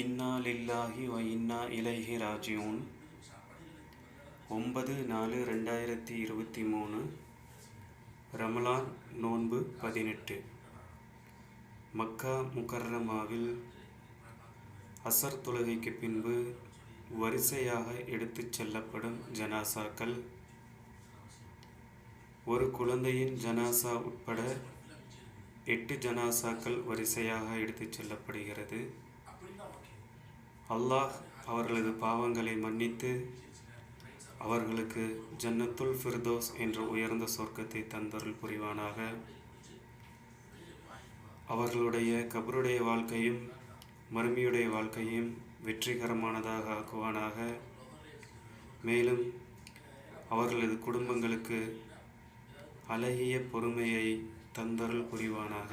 இன்னா லில்லாஹி வ இன்னா இலைஹி ராஜியூன் ஒன்பது நாலு ரெண்டாயிரத்தி இருபத்தி மூணு ரமலான் நோன்பு பதினெட்டு. மக்கா முக்கர்ரமாவில் அசர் தொழுகைக்கு பின்பு வரிசையாக எடுத்துச் செல்லப்படும் ஜனாசாக்கள் ஒரு குழந்தையின் ஜனாசா உட்பட எட்டு ஜனாசாக்கள் வரிசையாக எடுத்துச் செல்லப்படுகிறது. அல்லாஹ் அவர்களது பாவங்களை மன்னித்து அவர்களுக்கு ஜன்னத்துல் ஃபிர்தோஸ் என்ற உயர்ந்த சொர்க்கத்தை தந்தருள் புரிவானாக. அவர்களுடைய கபருடைய வாழ்க்கையும் மருமியுடைய வாழ்க்கையும் வெற்றிகரமானதாக ஆக்குவானாக. மேலும் அவர்களது குடும்பங்களுக்கு அழகிய பொறுமையை தந்தருள் புரிவானாக.